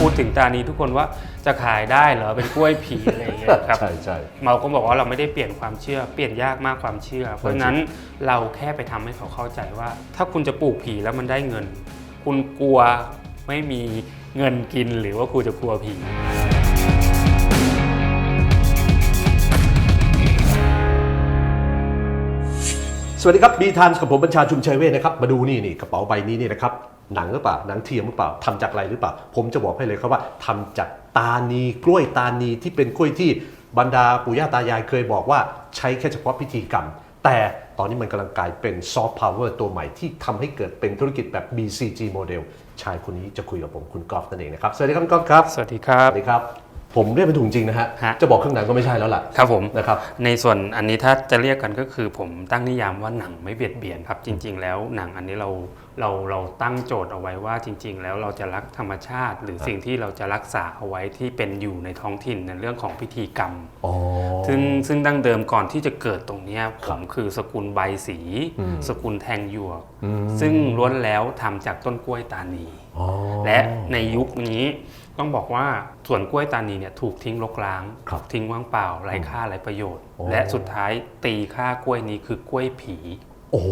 พูดถึงตานีทุกคนว่าจะขายได้เหรอเป็นกล้วยผีอะไรอย่างเงี้ยครับ ใช่ใช่เราก็บอกว่าเราไม่ได้เปลี่ยนความเชื่อ เปลี่ยนยากมากความเชื่อ เพราะฉะนั้นเราแค่ไปทำให้เขาเข้าใจว่า ถ้าคุณจะปลูกผีแล้วมันได้เงิน คุณกลัวไม่มีเงินกินหรือว่าคุณจะกลัวผีสวัสดีครับบีทานกับผมบัญชาชุมชัยเวทนะครับ มาดูนี่นี่กระเป๋าใบนี้นี่นะครับ หนังหรือเปล่าหนังเทียมหรือเปล่าทำจากอะไรหรือเปล่า ผมจะบอกให้เลยครับว่าทำจากตานีกล้วยตานีที่เป็นกล้วยที่บรรดาปู่ย่าตายายเคยบอกว่าใช้แค่เฉพาะพิธีกรรม แต่ตอนนี้มันกำลังกลายเป็นซอฟต์พาวเวอร์ตัวใหม่ที่ทำให้เกิดเป็นธุรกิจแบบ BCG โมเดลชายคนนี้จะคุยกับผมคุณกอล์ฟนั่นเองนะครับ สวัสดีครับคุณกอล์ฟครับ สวัสดีครัสบวัสดีครับ ผมเรียกเป็นถูกจริงนะฮะ ฮะ จะบอกเครื่องหนังก็ไม่ใช่แล้วล่ะครับผม นะครับ ในส่วนอันนี้ถ้าจะเรียกกันก็คือผมตั้งนิยามว่าหนังไม่เบียดเบียนครับ จริง ๆ แล้วหนังอันนี้เราเราเราตั้งโจทย์เอาไว้ว่าจริง ๆ แล้วเราจะรักธรรมชาติ หรือสิ่งที่เราจะรักษาเอาไว้ที่เป็นอยู่ในท้องถิ่นในเรื่องของพิธีกรรม อ๋อ ซึ่งซึ่งดั้งเดิมก่อนที่จะเกิดตรงเนี้ยผมคือสกุลใบสี อืม สกุลแทงหยวก อืมซึ่งล้วนแล้วทำจากต้นกล้วยตานีอ๋อ และในยุคนี้ต้องบอกว่าส่วนกล้วยตานีเนี่ยถูกทิ้งรกร้างครับทิ้งว่างเปล่าไร้ค่าไร้ประโยชน์โอ้และสุดท้ายตีค่ากล้วยนี้คือกล้วยผีโอ้โห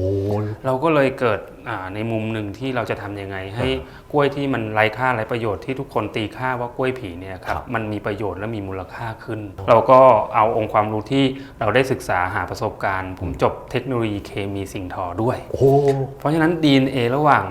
เราก็เลยเกิดอ่าในมุมหนึ่งที่เราจะทำยังไง ให้กล้วยที่มันไร้ค่าไร้ประโยชน์ที่ทุกคนตีค่าว่ากล้วยผีเนี่ยครัครับบมันมีประโยชน์และมีมูลค่าขึ้น เราก็เอาองค์ความรู้ที่เราได้ศึกษาหาประสบการณ์ ผมจบเทคโนโลยีเคมีสิ่งทอด้วยโอ้โหเพราะฉะนั้น DNA ระหว่าง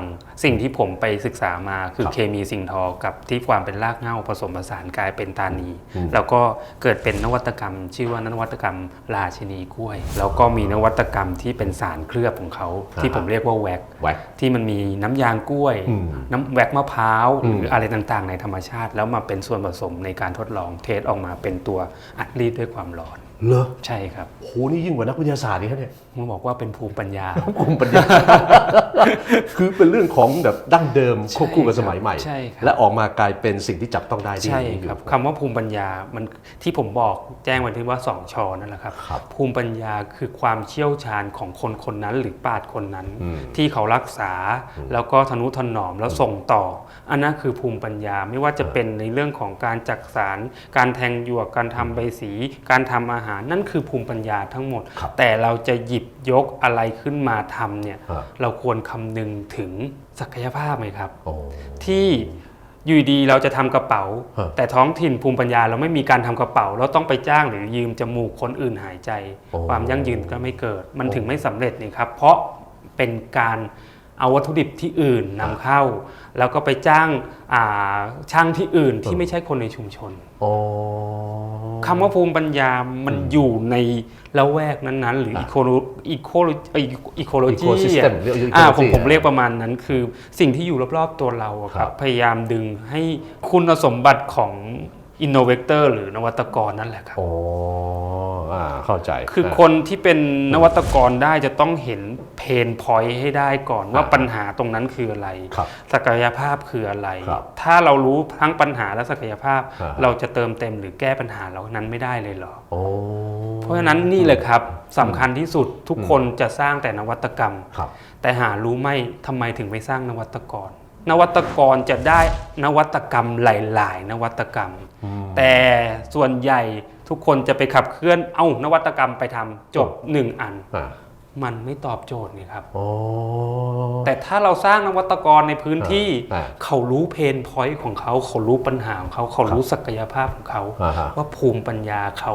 สิ่งที่ผมไปศึกษามาคือครับเคมีสิ่งทอกับที่ความเป็นรากเหง้าผสมผสานกลายเป็นตานีอืมแล้วก็เกิดเป็นนวัตกรรม ชื่อว่านวัตกรรมราชินีกล้วย แล้วก็มีนวัตกรรมที่เป็นสารเคลือบของเขา ที่ผมเรียกว่าแว็กแว็กที่มันมีน้ำยางกล้วยอืมน้ำแว็กมะพร้าวอืหมรืออะไรต่างๆ ในธรรมชาติ แล้วมาเป็นส่วนผสมในการทดลองเทสออกมาเป็นตัวอัดรีดด้วยความร้อน เหรอใช่ครับโหนี่ยิ่งกว่านักวิทยาศาสตร์นี่ครับเนี่ยมึงบอกว่าเป็นภูมิปัญญากลุ่มปัญญา คือเป็นเรื่องของแบบดั้งเดิมควบคู่กับสมัยใหม่ใช่ครับและออกมากลายเป็นสิ่งที่จับต้องได้ที่ใช่มีอยู่ครับคำว่าภูมิปัญญามันที่ผมบอกแจ้งไว้ที่ว่าสองชอนั่นแหละครับครับภูมิปัญญาคือความเชี่ยวชาญของคนคนนั้น หรือปราชญ์คนนั้นอืมที่เขารักษาแล้วก็ทนุถนอมแล้วส่งต่อ อันนั้นคือภูมิปัญญาไม่ว่าจะเป็นในเรื่องของการจักสาร การแทงหยวกการทำใบสี การทำอาหารนั่นคือภูมิปัญญาทั้งหมดครับแต่เราจะหยิบยกอะไรขึ้นมาทำเนี่ยฮะเราควรคำนึงถึงศักยภาพไหมครับโอ้ที่อยู่ดีเราจะทำกระเป๋าฮะแต่ท้องถิ่นภูมิปัญญาเราไม่มีการทำกระเป๋า เราต้องไปจ้างหรือยืมจมูกคนอื่นหายใจโอ้ความยั่งยืนก็ไม่เกิด มันโอ้ถึงไม่สำเร็จนี่ครับ เพราะเป็นการเอาวัตถุดิบที่อื่นนำเข้า แล้วก็ไปจ้างอ่าช่างที่อื่นที่ไม่ใช่คนในชุมชนโอ้ คำว่าภูมิปัญญา มันอยู่ในละแวกนั้นๆ หรืออะอีโคโลอีโคโลอีโคโลจี Ecosystem เรียก ecology อ่าผมผมอะเรียกประมาณนั้น คือสิ่งที่อยู่รอบๆตัวเราอะคครัรับบพยายามดึงให้คุณสมบัติของอินโนเวเตอร์หรือนวัตกรนั่นแหละครับโอ้อ่าเข้าใจคือคนที่เป็นนวัตกรได้จะต้องเห็นเพนพอยต์ให้ได้ก่อนว่าอ่าปัญหาตรงนั้นคืออะไร ครับศักยภาพคืออะไร ครับถ้าเรารู้ทั้งปัญหาและศักยภาพ อ่า เราจะเติมเต็มหรือแก้ปัญหาเหล่านั้นไม่ได้เลยเหรอ โอ้ เพราะฉะนั้นนี่เลยครับสำคัญที่สุดทุกคนจะสร้างแต่นวัตกรรม ครับ แต่หารู้ไหมทำไมถึงไม่สร้างนวัตกร นวัตกรจะได้นวัตกรรมหลาย ๆ นวัตกรรม อืม แต่ส่วนใหญ่ทุกคนจะไปขับเคลื่อนเอานวัตกรรมไปทำจบหนึ่งอัน อ่ามันไม่ตอบโจทย์นี่ครับโอ้แต่ถ้าเราสร้างนวัตกรในพื้นที่อ่าเขารู้เพนพอยต์ของเขาเขารู้ปัญหาของเขาเขารู้ศักยภาพของเขา อ่าฮะว่าภูมิปัญญาเขา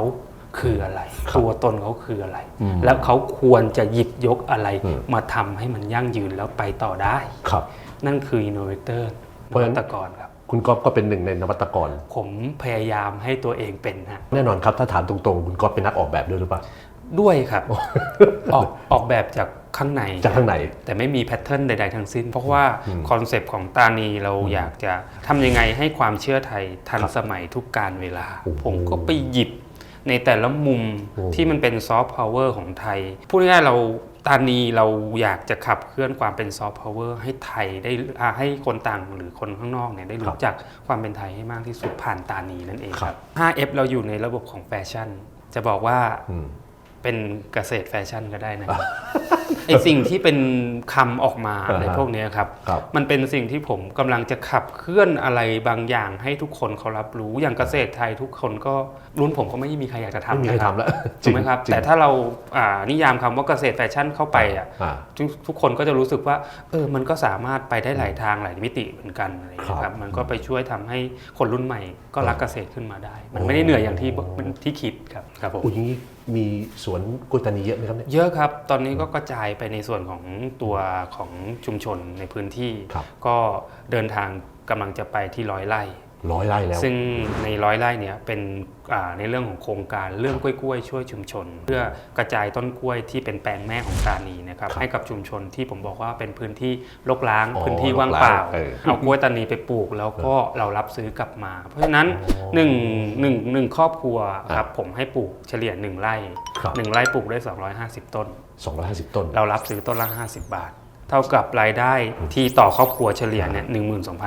คืออะไรครับตัวตนเขาคืออะไร อืมแล้วเขาควรจะหยิบยกอะไร อืม มาทำให้มันยั่งยืนแล้วไปต่อได้ ครับ นั่นคืออินโนเวเตอร์เพนราะฉะนั้วัน ตกรครับ คุณก๊อฟก็เป็นหนึ่งในนวัตกร ผมพยายามให้ตัวเองเป็นฮะแน่นอนครับถ้าถามตรงๆ คุณก๊อฟเป็นนักออกแบบด้วยหรือเปล่า ด้วยครับ ออกออกแบบจากข้างในจากข้างในแต่ไม่มีแพทเทิร์นใด ๆ ทั้งสิ้น เพราะว่าอืมคอนเซปต์ของตานีเราอยากจะทำยังไงให้ความเชื่อไทยทันครับสมัยทุกการเวลาโอ้โหผมก็ไปหยิบในแต่ละมุมโอ้ที่มันเป็นซอฟต์พาวเวอร์ของไทยพูดง่ายๆเรา ตานีเราอยากจะขับเคลื่อนความเป็นซอฟต์พาวเวอร์ให้ไทยได้อ่าให้คนต่างหรือคนข้างนอกเนี่ยได้ครัรู้บจักความเป็นไทยให้มากที่สุดผ่านตานีนั่นเองคครัรับบ 5F เราอยู่ในระบบของแฟชั่น จะบอกว่าอืมเป็นเกษตรแฟชั่นก็ได้นะครับ ไอสิ่งที่เป็นคำออกมาอ่าฮะอะไรพวกเนี้ยครับครับ มันเป็นสิ่งที่ผมกำลังจะขับเคลื่อนอะไรบางอย่างให้ทุกคนเขารับรู้อย่างเกษตรไทยทุกคนก็รุ่นผมก็ไม่มีใครอยากจะทำไม่มีใครนะทำแล้วถูกไหมครับจงแต่ถ้าเราอ่านิยามคำว่าเกษตรแฟชั่นเข้าไปอะอ่าทุกทุกคนก็จะรู้สึกว่าเออมันก็สามารถไปได้หลายทางหลายมิติเหมือนกันอะไรอย่างเงี้ยคครัรับบมันก็ไปช่วยทำให้คนรุ่นใหม่ก็รักเกษตรขึ้นมาได้ มันไม่ได้เหนื่อยอย่างที่มันที่คิดครับครับผมอุ้ยอย่างนี้ มีสวนกล้วยตานีเยอะไหมครับเนี่ย เยอะครับ ตอนนี้ก็กระจายไปในส่วนของตัวของชุมชนในพื้นที่ ครับ ก็เดินทางกำลังจะไปที่ร้อยไร่ ร้อยไร่แล้ว ซึ่งในร้อยไร่เนี่ยเป็นอ่าในเรื่องของโครงการเรื่องกล้วยๆช่วยชุมชน เพื่อกระจายต้นกล้วยที่เป็นแปลงแม่ของตานีนะครับครับให้กับชุมชนที่ผมบอกว่าเป็นพื้นที่รกร้างอ๋อพื้นที่ว่างเปล่ารกร้างเออเอากล้วยตานีไปปลูก แล้วก็เรารับซื้อกลับมา เพราะฉะนั้นอ๋อหนึ่งหนึ่งหนึ่งครอบครัวคครัรับบผมให้ปลูกเฉลี่ยหนึ่งไร่ครับหนึ่งไร่ปลูกได้ 250 ต้น 250 ต้น เรารับซื้อต้นละ 50 บาท เท่ากับรายได้ที่ต่อครอบครัวเฉลี่ยเนี่ย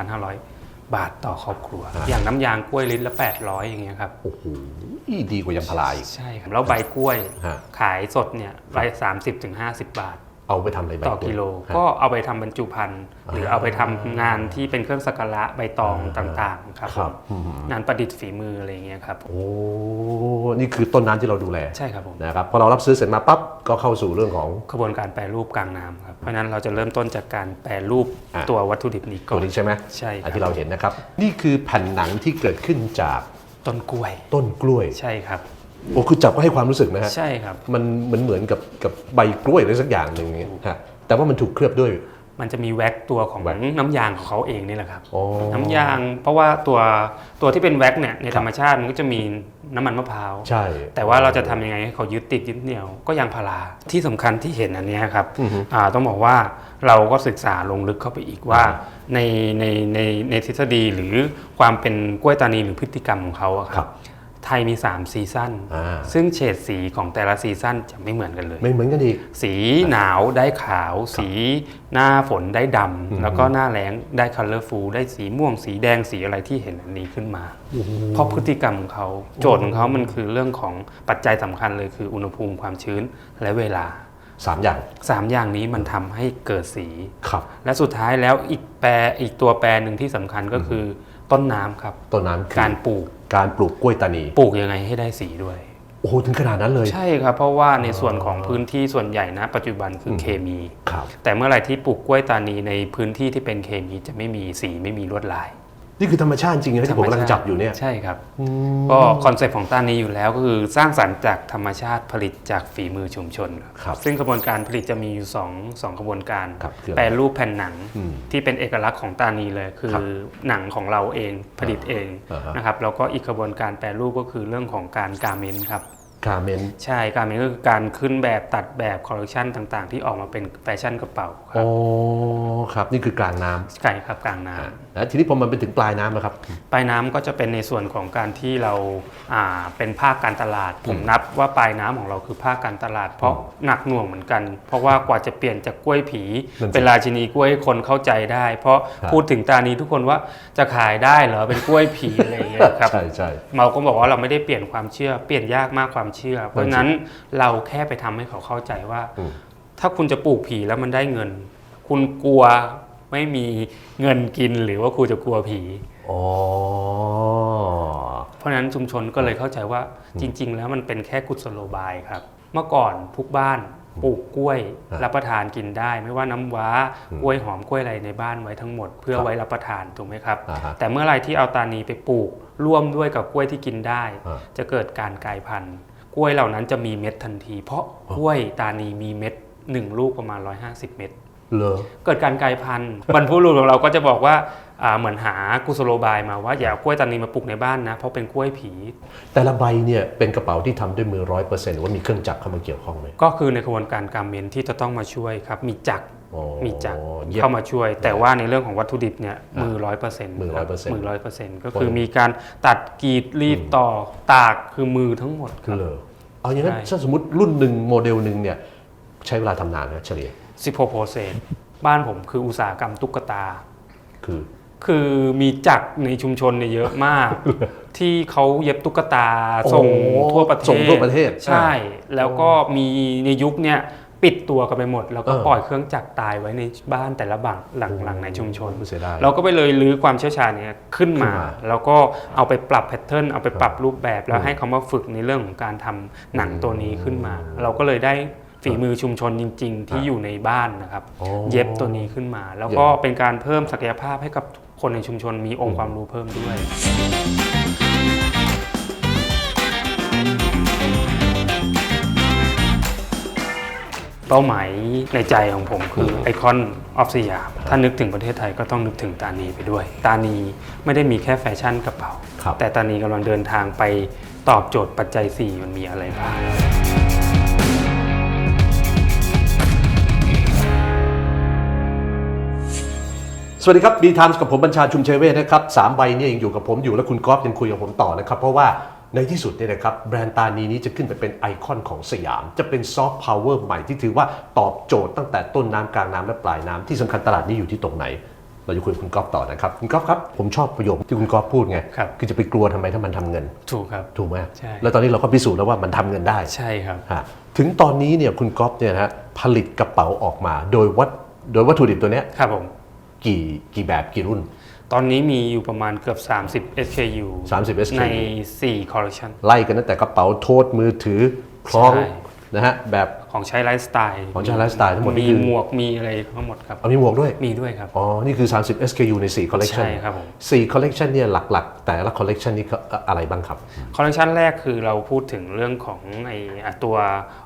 12,500 บาทต่อครอบครัวครับอย่างน้ำยางกล้วยลิตรละ 800 อย่างเงี้ยครับโอ้โหดีกว่ายางพาราอีกใช่ครับแล้วใบกล้วยฮะขายสดเนี่ยใบ30ถึง50บาท เอาไปทำอะไรใบต่อกิโลฮะก็เอาไปทำบรรจุภัณฑ์อ่าหรือเอาไปทำงานที่เป็นเครื่องสักการะใบตองต่างๆ ครับครับผมอืมงานประดิษฐ์ฝีมืออะไรอย่างเงี้ยครับโอ้นี่คือต้นน้ำที่เราดูแลใช่ครับผม นะครับพอเรารับซื้อเสร็จมาปั๊บก็เข้าสู่เรื่องของกระบวนการแปรรูปกลางน้ำครับ เพราะฉะนั้นเราจะเริ่มต้นจากการแปรรูปอะ ตัววัตถุดิบนี้ก่ตัอวน นี้ใช่ไหมใช่ครับ อันที่เราเห็นนะครับ นี่คือแผ่นหนังที่เกิดขึ้นจากต้นกล้วย ต้นกล้วย ใช่ครับ โอ้คือจับก็ให้ความรู้สึกนะฮะใช่ครับ มันเหมือนเหมือนกับกับใบกล้วยอะไรสักอย่างหนึ่งเนี่ยฮะแต่ว่ามันถูกเคลือบด้วย มันจะมีแว็กตัวของแว็กน้ำยางของเขาเองนี่แหละครับอ๋อน้ำยาง เพราะว่าตัวตัวที่เป็นแว็กเนี่ยในธรรมชาติมันก็จะมีน้ำมันมะพร้าวใช่ แต่ว่าเราจะทำยังไงให้เขายึดติดยึดเหนี่ยวก็ยางพาราที่สำคัญที่เห็นอันเนี้ยครับอือฮึ อ่าต้องบอกว่าเราก็ศึกษาลงลึกเข้าไปอีกว่าอ่าในในในในทฤษฎีหรือความเป็นกล้วยตานีหรือพฤติกรรมของเขาอะคครัรับ บ ไทยมี 3 ซีซั่นอ่า ซึ่งเฉดสีของแต่ละซีซั่นจะไม่เหมือนกันเลย ไม่เหมือนกันอีก สีหนาวได้ขาว สีหน้าฝนได้ดำแล้วก็หน้าแล้งได้คัลเลอร์ฟูได้สีม่วง สีแดงสีอะไรที่เห็นอันนี้ขึ้นมา เพราะพฤติกรรมของเขาโจทย์ของเขามันคือเรื่องของปัจจัยสำคัญเลยคืออุณหภูมิความชื้นและเวลาสามอย่างสามอย่างนี้มันทำให้เกิดสี ครับ และสุดท้ายแล้วอีกแปรอีกตัวแปรหนึ่งที่สำคัญก็คือต้นน้ำครับ ต้นน้ำคือการปลูก การปลูกกล้วยตานีปลูกยังไงให้ได้สีด้วย โอ้โหถึงขนาดนั้นเลย ใช่ครับ เพราะว่าในส่วนของพื้นที่ส่วนใหญ่นะปัจจุบันคืออม เคมี ครับ แต่เมื่อไหร่ที่ปลูกกล้วยตานีในพื้นที่ที่เป็นเคมีจะไม่มีสีไม่มีลวดลาย นี่คือธรรมชาติจริงนะที่ผมกำลังจับอยู่เนี่ยใช่ครับอืมก็คอนเซปต์ของตานีอยู่แล้วก็คือสร้างสรรค์จากธรรมชาติผลิตจากฝีมือชุมชนครับซึ่งกระบวนการผลิตจะมีอยู่สองสองกระบวนการครับคืออะไรแปรรูปแผ่นหนังอืมที่เป็นเอกลักษณ์ของตานีเลยคือครับหนังของเราเองผลิตเองอ่าฮะนะครับแล้วก็อีกกระบวนการแปรรูปก็คือเรื่องของการการเมนต์ครับ กาเมนใช่การเมนต์ก็คือการขึ้นแบบตัดแบบคอลเลคชันต่างๆ ที่ออกมาเป็นแฟชั่นกระเป๋าคอ๋รัอบครับนี่คือกลางน้ใช่ครับกลางน้ำำแล้วทีนี้พอมันไปถึงปลายน้ำนะครับ ปลายน้ำก็จะเป็นในส่วนของการที่เราอ่าเป็นภาคการตลาด ผมนับว่าปลายน้ำของเราคือภาคการตลาด เพราะหนักหน่วงเหมือนกัน เพราะว่ากว่าจะเปลี่ยนจากกล้วยผีนั่นสิเป็นราชินีกล้วยให้คนเข้าใจได้ เพราะครับพูดถึงตานี้ทุกคนว่าจะขายได้เหรอเป็นกล้วยผีอะไรอย่างเงี้ยครับใช่ใช่เราก็บอกว่าเราไม่ได้เปลี่ยนความเชื่อเปลี่ยนยากมากความเชื่อ เพราะฉะนั้นเราแค่ไปทำให้เขาเข้าใจว่าอืมถ้าคุณจะปลูกผีแล้วมันได้เงิน คุณกลัวไม่มีเงินกินหรือว่าคุณจะกลัวผีอ๋อเพราะฉะนั้นชุมชนก็เลยเข้าใจว่าจริง ๆ แล้วมันเป็นแค่กุศโลบายครับ เมื่อก่อนทุกบ้านปลูกกล้วยอะรับประทานกินได้ ไม่ว่าน้ำว้าอืมกล้วยหอมกล้วยอะไรในบ้านไว้ทั้งหมด เพื่อครับไว้รับประทานถูกไหมครับอ่าฮะแต่เมื่อไหรที่เอาตานีไปปลูกร่วมด้วยกับกล้วยที่กินได้อ่าจะเกิดการกลายพันธุ์ กล้วยเหล่านั้นจะมีเม็ดทันที เพราะกล้วยตานีมีเม็ดหนึ่งลูกประมาณ 150 เม็ดเลอเกิดการกลายพันธุ์บรรพบุรุษของเราก็จะบอกว่าอ่าเหมือนหากุศโลบายมาว่าอย่าเอากล้วยตานีมาปลูกในบ้านนะ เพราะเป็นกล้วยผี แต่ละใบเนี่ยเป็นกระเป๋าที่ทำด้วยมือร้อยเปอร์เซ็นต์หรือว่ามีเครื่องจักรเข้ามาเกี่ยวข้องไหมก็คือในกระบวนการการเมนที่จะต้องมาช่วยครับมีจักรอ๋อมีจักรเยี่ยมเข้ามาช่วย แต่ว่าในเรื่องของวัตถุดิบเนี่ยอะมือร้อยเปอร์เซ็นต์มือ100%มือร้อยเปอร์เซ็นต์ก็คือมีการตัดกรีดรีดต่อตากคือมือทั้งหมดครับ เลอเอาอย่างนั้นใช่ ถ้าสมมติรุ่นหนึ่งโมเดลหนึ่งเนี่ยใช้เวลาทำนานนะเฉลี่ย16โปรเซนบ้านผมคืออุตสาหกรรมตุ๊กตา คือคือมีจักรในชุมชนเนี่ยเยอะมาก ที่เขาเย็บตุ๊กตาส่งโอ้ทั่วประเทศส่งทั่วประเทศ ใช่ แล้วก็มีในยุคเนี่ย ปิดตัวกันไปหมด แล้วก็เออปล่อยเครื่องจักรตายไว้ในบ้านแต่ละบังหลังหลังในชุมชนเสียดายเราก็ไปเลยรื้อความเชี่ยวชาญเนี่ยขึ้นมา ขึ้นมาแล้วก็เอาไปปรับแพทเทิร์นเอาไปปรับรูปแบบ แล้วให้เขามาฝึกในเรื่องของการทำหนังตัวนี้ขึ้นมา เราก็เลยได้ฝีมือชุมชนจริง ๆ ที่อยู่ในบ้านนะครับ โอ้เย็บตัวนี้ขึ้นมา แล้วก็เป็นการเพิ่มศักยภาพให้กับคนในชุมชนมีองค์ความรู้เพิ่มด้วย เป้าหมายในใจของผมคือไอคอนออฟสยามถ้านึกถึงประเทศไทยก็ต้องนึกถึงตานีไปด้วย ตานีไม่ได้มีแค่แฟชั่นกระเป๋าครับแต่ตานีกำลังเดินทางไปตอบโจทย์ปัจจัย 4 มันมีอะไรบ้างสวัสดีครับบีท i มส์กับผมบัญชาชุมเชยเวทนะครับสามใบเนี่ยยังอยู่กับผมอยู่และคุณก๊อฟยังคุยกับผมต่อนะครับ เพราะว่า ในที่สุดเนี่ยนะครับแบรนด์ตานีนี้จะขึ้นไปเป็นไอคอนของสยาม จะเป็นซอฟต์พาวเวอร์ใหม่ที่ถือว่าตอบโจทย์ตั้งแต่ต้นน้ำกลางน้ำและปลายน้ำที่สำคัญตลาดนี้อยู่ที่ตรงไหน เราจะคุยกับคุณก๊อฟต่อนะครับ คุณก๊อฟครับ ผมชอบประโยคที่คุณก๊อฟพูดไงครับ คือจะไปกลัวทำไมถ้ามันทำเงิน ถูกครับ ถูกไหมใช่ แล้วตอนนี้เราก็พิสูจน์แล้วว่ามันทำเงินได้ ใช่ครับ ฮะถึงตอนนี้เนี่ยคุณก๊อฟเนี่ยนะฮะผลิตกระเป๋าออกมา โดยวัตโดยวัตถุดิบตัวเนี้ยครับผม กี่กี่แบบกี่รุ่น ตอนนี้มีอยู่ประมาณเกือบ 30 SKU 30 SKU ใน 4 collection ไล่กันตั้งแต่กระเป๋าโทษมือถือคล้อง นะฮะแบบของใช้ไลฟ์สไตล์ของใช้ไลฟ์สไตล์ทั้งหมดนี่มีคือหมวกมีอะไรทั้งหมดครับเอามีหมวกด้วยมีด้วยครับอ๋อนี่คือ 30 SKU ใน 4 collection ใช่ครับผม4 collection เนี่ยหลักๆ แต่ละ collection นี่ก็อะไรบ้างครับคอลเลคชันแรกคือเราพูดถึงเรื่องของไออะตัว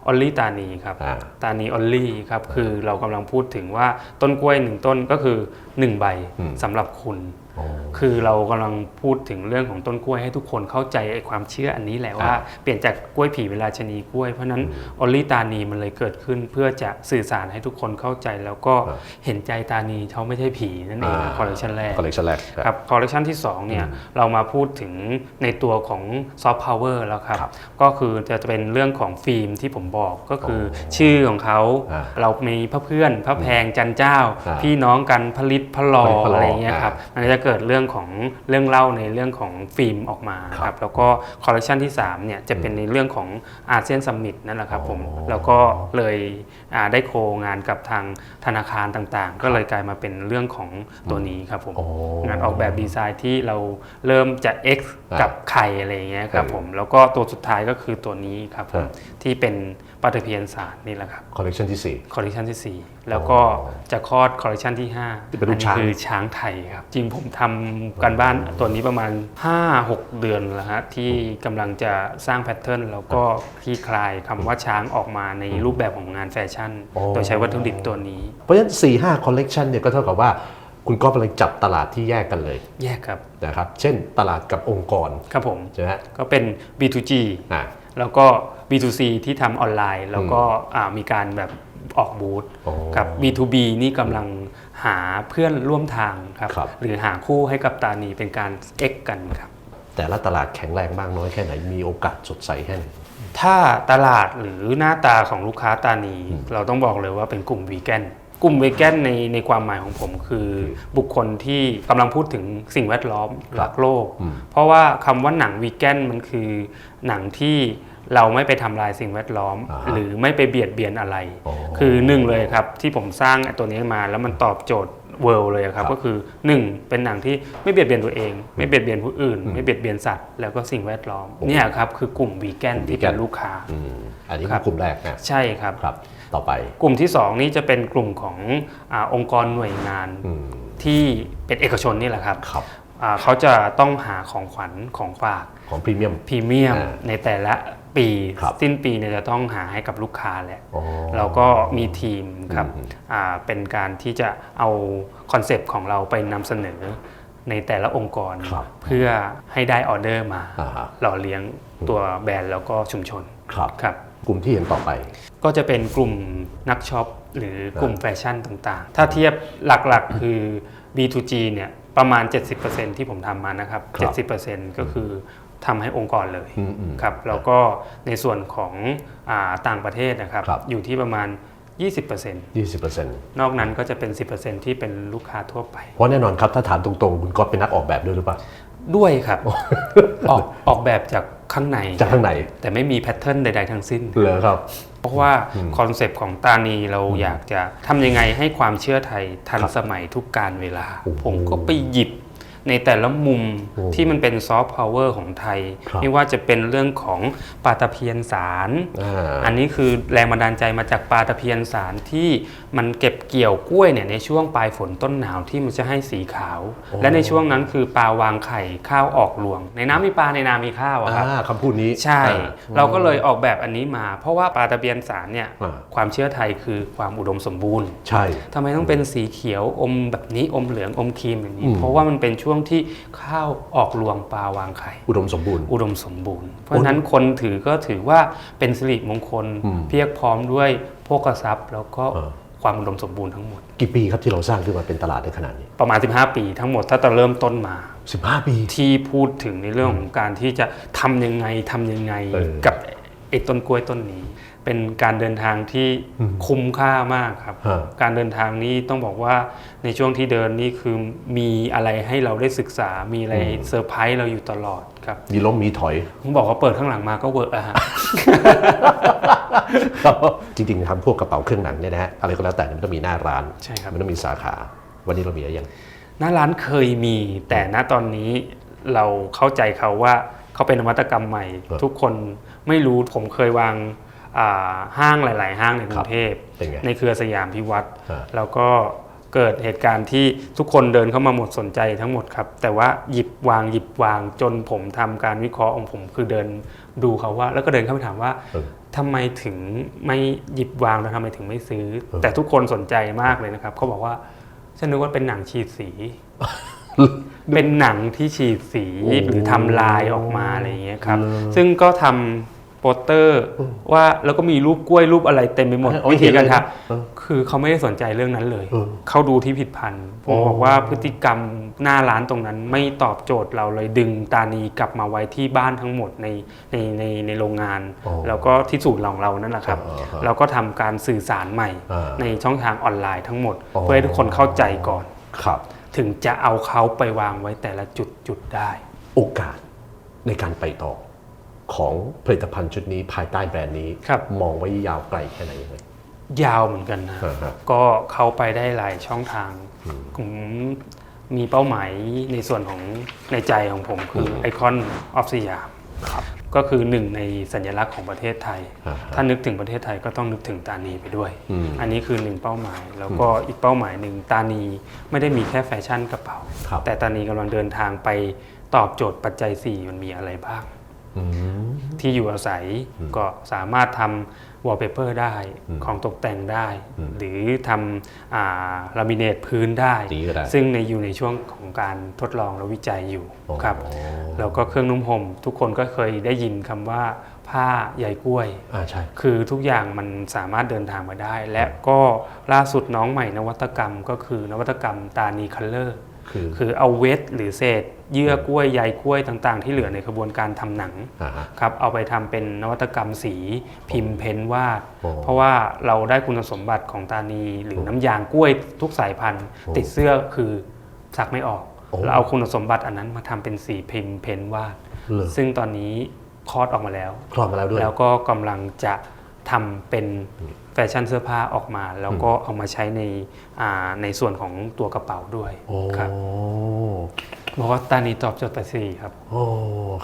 ออลลี่ตานีครับอ่าตานีออลลี่ครับคือเรากำลังพูดถึงว่าต้นกล้วยหนึ่งต้นก็คือ 1 ใบอืมสำหรับคุณอ๋อคือเรากำลังพูดถึงเรื่องของต้นกล้วยให้ทุกคนเข้าใจไอ้ความเชื่ออันนี้แหละว่าเปลี่ยนจากกล้วยผีเวลาชนีกล้วย เพราะฉะนั้นออลลี่ตานีมันเลยเกิดขึ้นเพื่อจะสื่อสารให้ทุกคนเข้าใจ แล้วก็ครับเห็นใจตานีเขาไม่ใช่ผีนั่นเองคอลเลคชันแรก collection แรกครับคอลเลคชันที่2เนี่ยเรามาพูดถึงในตัวของซอฟต์พาวเวอร์แล้วครับครับก็คือจะเป็นเรื่องของฟิล์มที่ผมบอกก็คือออชื่อของเขาอ่าเรามีพระเพื่อนพระแพงจันเจ้าอ่าพี่น้องกันผลิตพระหลอผลิตพระหล่อออะไรเงี้ยครับมันก็จะเกิดเรื่องของเรื่องเล่าในเรื่องของฟิล์มออกมาครับครับแล้วก็คอลเลคชันที่3เนี่ยจะเป็นในเรื่องของอาเซียนซัมมิตนั่นแหละครับผมอ๋อแล้วก็เลยอ่าได้โคงานกับทางธนาคารต่างๆ ก็เลยกลายมาเป็นเรื่องของตัวนี้ครับผมอ๋องานออกแบบดีไซน์ที่เราเริ่มจะ X อ่ากับไข่อะไรอย่างเงี้ยครับเออผมแล้วก็ตัวสุดท้ายก็คือตัวนี้ครับผมอ่าที่เป็น ปฏิเพียนสารนี่แหละครับ collection ที่คอลเลคชันที่ 4 แล้วก็จะคลอดคอลเลคชันที่5ที่เป็นรูปช้างคือช้างไทยครับ จริงผมทำกันบ้านตัวนี้ประมาณ 5-6 เดือนแล้วฮะที่กำลังจะสร้างแพทเทิร์นแล้วก็คลี่คลายคำว่าช้างออกมาในรูปแบบของงานแฟชั่นอ๋อโดยใช้วัตถุดิบตัวนี้4เพราะฉะนั้น 4 5 collection เนี่ยก็เท่ากับว่าคุณก๊อฟกำลังจับตลาดที่แยกกันเลย แยกครับนะครับ เช่นตลาดกับองค์กร ครับผมใช่ไหมฮะก็เป็น B2G อ่า แล้วก็ B2C ที่ทำออนไลน์ แล้วก็อ่ามีการแบบออกบูธอ๋อกับ B2B นี่กำลังหาเพื่อนร่วมทางครับครับหรือหาคู่ให้กับตานีเป็นการ X กันครับ แต่ละตลาดแข็งแรงมากน้อยแค่ไหนมีโอกาสสดใสแค่ไหนถ้าตลาดหรือหน้าตาของลูกค้าตานี เราต้องบอกเลยว่าเป็นกลุ่มวีแกน กลุ่มวีแกนในในความหมายของผมคือบุคคลที่กำลังพูดถึงสิ่งแวดล้อมรักโลกอืมเพราะว่าคำว่าหนังวีแกนมันคือหนังที่เราไม่ไปทำลายสิ่งแวดล้อม อ่าฮะหรือไม่ไปเบียดเบียนอะไร อ๋อคือหนึ่งเลยครับที่ผมสร้างไอ้ตัวนี้มาแล้วมันตอบโจทย์เวิลด์เลยครับครับก็คือหนึ่งเป็นหนังที่ไม่เบียดเบียนตัวเอง ไม่เบียดเบียนผู้อื่น ไม่เบียดเบียนสัตว์แล้วก็สิ่งแวดล้อมเนี่ยครับคือกลุ่มวีแกนที่เป็นลูกค้า อืมอันนี้ครัคือบกลุ่มแรกนะ ใช่ครับ ครับ ต่อไป กลุ่มที่ 2 นี้จะเป็นกลุ่มของอาองค์กรหน่วยงานอืมที่เป็นเอกชนนี่แหละครับครับอ่าเขาจะต้องหาของขวัญของฝากของพรีเมียมพรีเมียมอ่าในแต่ละปีครับสิ้นปีเนี่ยจะต้องหาให้กับลูกค้าแหละอ๋อเราก็มีทีมครับอืมอ่าเป็นการที่จะเอาคอนเซปต์ของเราไปนำเสนอในแต่ละองค์กรครับเพื่อให้ได้ออเดอร์มาอ่าฮะหล่อเลี้ยงตัวแบรนด์แล้วก็ชุมชนครับครับ กลุ่มที่เห็นต่อไป ก็จะเป็นกลุ่มนักช็อปหรือกลุ่มแฟชั่นต่างๆ ถ้าเทียบหลักๆคือ B2G เนี่ยประมาณ 70%ที่ผมทำมานะครับครับ70%ก็คือทำให้องค์กรเลยอืมอืมครับแล้วก็ในส่วนของอาต่างประเทศนะครับครับอยู่ที่ประมาณ 20% 20%นอกนั้นก็จะเป็น 10%ที่เป็นลูกค้าทั่วไป เพราะแน่นอนครับ ถ้าถามตรงๆ คุณก๊อฟเป็นนักออกแบบด้วยหรือเปล่า ด้วยครับ ออกออกแบบจาก ข้างในจากข้างในแต่ไม่มีแพทเทิร์นใด ๆ ทั้งสิ้นเหรอครับ เพราะว่าคอนเซปต์ของตานีเราอยากจะทำยังไงให้ความเชื่อไทยทันครับสมัยทุกการเวลาโอ้โหผมก็ไปหยิบ ในแต่ละมุมโอ้ที่มันเป็นซอฟต์พาวเวอร์ของไทยครับไม่ว่าจะเป็นเรื่องของปลาตะเพียนสารอ่าอันนี้คือแรงบันดาลใจมาจากปลาตะเพียนสารที่มันเก็บเกี่ยวกล้วยเนี่ยในช่วงปลายฝนต้นหนาวที่มันจะให้สีขาวโอ้และในช่วงนั้นคือปลาวางไข่ข้าวออกรวง ในน้ำมีปลาในนามีข้าวอะครับอ่าคำพูดนี้ใช่อ่าเราก็เลยออกแบบอันนี้มา เพราะว่าปลาตะเพียนสารเนี่ยอ่าความเชื่อไทยคือความอุดมสมบูรณ์ ใช่ทำไมต้องเป็นสีเขียวอมแบบนี้อมเหลืองอมครีมอย่างนี้อืมเพราะว่ามันเป็นช่วงที่ข้าวออกรวงปลาวางไข่อุดมสมบูรณ์ อุดมสมบูรณ์ เพราะฉะนั้นคนถือก็ถือว่าเป็นสิริมงคล อืม เพียบพร้อมด้วยโภคทรัพย์ แล้วก็เออความอุดมสมบูรณ์ทั้งหมด กี่ปีครับที่เราสร้างขึ้นมาเป็นตลาดในขนาดนี้ ประมาณ 15 ปีทั้งหมดถ้าจะเริ่มต้นมา 15 ปี ที่พูดถึงในเรื่องของการที่จะทำยังไงทำยังไงเออ กับ ไอ้ต้นกล้วยต้นนี้ เป็นการเดินทางที่อืมคุ้มค่ามากครับฮะการเดินทางนี้ต้องบอกว่าในช่วงที่เดินนี่คือมีอะไรให้เราได้ศึกษา มีอะไรเซอร์ไพรส์เราอยู่ตลอดครับมีล้มมีถอยผมบอกว่าเปิดข้างหลังมาก็เวิร์กอะฮะจริงๆทำพวกกระเป๋าเครื่องหนังเนี่ยนะฮะอะไรก็แล้วแต่มันต้องมีหน้าร้านใช่ครับมันต้องมีสาขา วันนี้เรามีอะไรยังหน้าร้านเคยมีแต่ณตอนนี้เราเข้าใจเขาว่าเขาเป็นนวัตกรรมใหม่ครับทุกคน ไม่รู้ผมเคยวางอ่าห้างหลาย ๆ ห้างในกรุงเทพเป็นไงในเครือสยามพิวัตรฮะแล้วก็เกิดเหตุการณ์ที่ทุกคนเดินเข้ามาหมดสนใจทั้งหมดครับ แต่ว่าหยิบวางหยิบวางจนผมทำการวิเคราะห์ของผมคือเดินดูเขาว่า แล้วก็เดินเข้าไปถามว่าเออทำไมถึงไม่หยิบวางแล้วทำไมถึงไม่ซื้อเออแต่ทุกคนสนใจมากเลยนะครับเขาบอกว่าฉันนึกว่าเป็นหนังฉีดสี เป็นหนังที่ฉีดสีโอ้หรือทำลายออกมาอะไรอย่างเงี้ยครับเหรอซึ่งก็ทำ โปสเตอร์ว่าแล้วก็มีรูปกล้วยรูปอะไรเต็มไปหมดเอาให้วิธีการเห็นเลยทนะเออำคือเขาไม่ได้สนใจเรื่องนั้นเลยเออเขาดูที่ผิดพันธุ์ผมอ๋อบอกว่าพฤติกรรมหน้าร้านตรงนั้นไม่ตอบโจทย์เราเลยดึงตานีกลับมาไว้ที่บ้านทั้งหมดในในในในโรงงานอ๋อแล้วก็ที่สูตรของเรานั่นแหละครับอ่าฮะแล้วก็ทำการสื่อสารใหม่อ่าในช่องทางออนไลน์ทั้งหมดอ๋อเพื่อให้ทุกคนเข้าใจก่อนครับ ถึงจะเอาเขาไปวางไว้แต่ละจุดจุดได้ โอกาสในการไปต่อ ของผลิตภัณฑ์ชุดนี้ภายใต้แบรนด์นี้ครับมองไว้ยาวไกลแค่ไหนยังไงยาวเหมือนกันนะอ่าฮะก็เข้าไปได้หลายช่องทางผมมีเป้าหมายในส่วนของในใจของผมคือไอคอนออฟสยามครับก็คือหนึ่งในสัญลักษณ์ของประเทศไทยอ่าฮะถ้านึกถึงประเทศไทยก็ต้องนึกถึงตานีไปด้วยอืมอันนี้คือหนึ่งเป้าหมาย แล้วก็อีกเป้าหมายหนึ่งตานีไม่ได้มีแค่แฟชั่นกระเป๋าครับแต่ตานีกำลังเดินทางไปตอบโจทย์ปัจจัย 4 มันมีอะไรบ้างอืม ที่อยู่อาศัยก็สามารถทำวอลเปเปอร์ได้อืมของตกแต่งได้อืมหรือทำลามิเนตพื้นได้อย่างนี้ก็ได้ ซึ่งในอยู่ในช่วงของการทดลองและวิจัยอยู่อ๋อครับแล้วก็เครื่องนุ่มห่มทุกคนก็เคยได้ยินคำว่าผ้าใยกล้วยอ่าใช่คือทุกอย่างมันสามารถเดินทางมาได้ และก็ล่าสุดน้องใหม่นวัตกรรมก็คือนวัตกรรมตานีคัลเลอร์ คือคือเอาเวทหรือเศษ เยื่อกล้วยใยกล้วยต่างๆ ที่เหลือในกระบวนการทำหนังอ่าฮะ ครับเอาไปทำเป็นนวัตกรรมสีพิมพ์เพ้นท์วาด โอ้เพราะว่าเราได้คุณสมบัติของตานีหรือน้ำยางกล้วยทุกสายพันธุ์ โอ้ติดเสื้อคือซักไม่ออกโอ้เราเอาคุณสมบัติอันนั้นมาทำเป็นสีพิมพ์เพ้นท์วาด เหรอ ซึ่งตอนนี้คลอดออกมาแล้ว คลอดมาแล้วด้วย แล้วก็กำลังจะ ทำเป็นแฟชั่นเสื้อผ้าออกมา แล้วก็เอามาใช้ในอ่าในส่วนของตัวกระเป๋าด้วยโอ้ครับบอกว่าตานีตอบโจทย์ปัจจัยสี่ครับ โอ้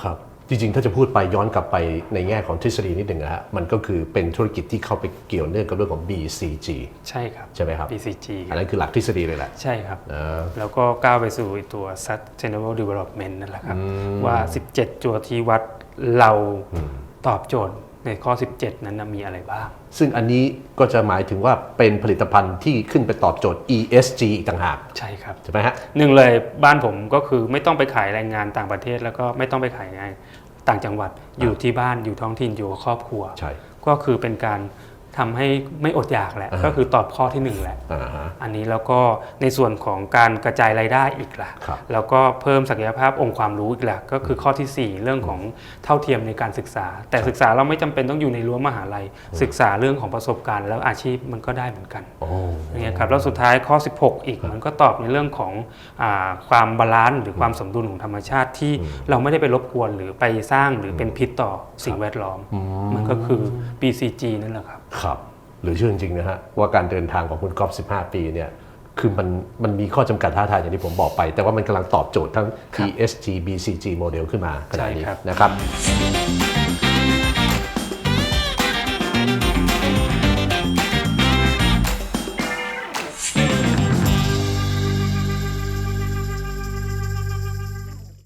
ครับจริงๆ ถ้าจะพูดไปย้อนกลับไปในแง่ของทฤษฎีนิดหนึ่งนะฮะมันก็คือเป็นธุรกิจที่เข้าไปเกี่ยวเนื่องกับเรื่องของ BCG ใช่ครับ ใช่ไหมครับ BCG อันนั้นคือหลักทฤษฎีเลยแหละ ใช่ครับนะแล้วก็ก้าวไปสู่ไอ้ตัว sustainable development นั่นแหละครับอืมว่า 17 ตัวที่วัดเราอืมตอบโจทย์ ในข้อ 17 นั้นนะมีอะไรบ้าง ซึ่งอันนี้ก็จะหมายถึงว่าเป็นผลิตภัณฑ์ที่ขึ้นไปตอบโจทย์ ESG อีกต่างหาก ใช่ครับ ใช่ไหมฮะหนึ่งเลยบ้านผมก็คือไม่ต้องไปขายแรงงานต่างประเทศ แล้วก็ไม่ต้องไปขายงานต่างจังหวัดอยู่ที่บ้านอยู่ท้องถิ่นอยู่กับครอบครัว ใช่ ก็คือเป็นการ ทำให้ไม่อดอยากแหละอ่าก็คือตอบข้อที่หนึ่งแหละอ่าฮะอันนี้แล้วก็ในส่วนของการกระจายรายได้อีกล่ะครับแล้วก็เพิ่มศักยภาพองค์ความรู้อีกล่ะ ก็คือข้อทีสี่ 4 เรื่องของเท่าเทียมในการศึกษา แต่ศึกษาเราไม่จำเป็นต้องอยู่ในรั้วมหาลัย ศึกษาเรื่องของประสบการณ์ แล้วอาชีพมันก็ได้เหมือนกันโอ้อย่างเงี้ยครับแล้วสุดท้ายข้อ 16 อีกมันก็ตอบในเรื่องของอาความบาลานซ์หรือความสมดุลของธรรมชาติที่เราไม่ได้ไปรบกวนหรือไปสร้างหรือเป็นพิษต่อสิ่งแวดล้อม มันก็คือ BCG นั่นแหละครับครับหรือเชื่อจริงๆนะฮะว่าการเดินทางของคุณก๊อฟ15 ปีเนี่ยคือมันมันมีข้อจำกัดท้าทายอย่างที่ผมบอกไป แต่ว่ามันกำลังตอบโจทย์ทั้ง ESG BCG โมเดลขึ้นมาขนาดนี้ใช่ครับนะครับ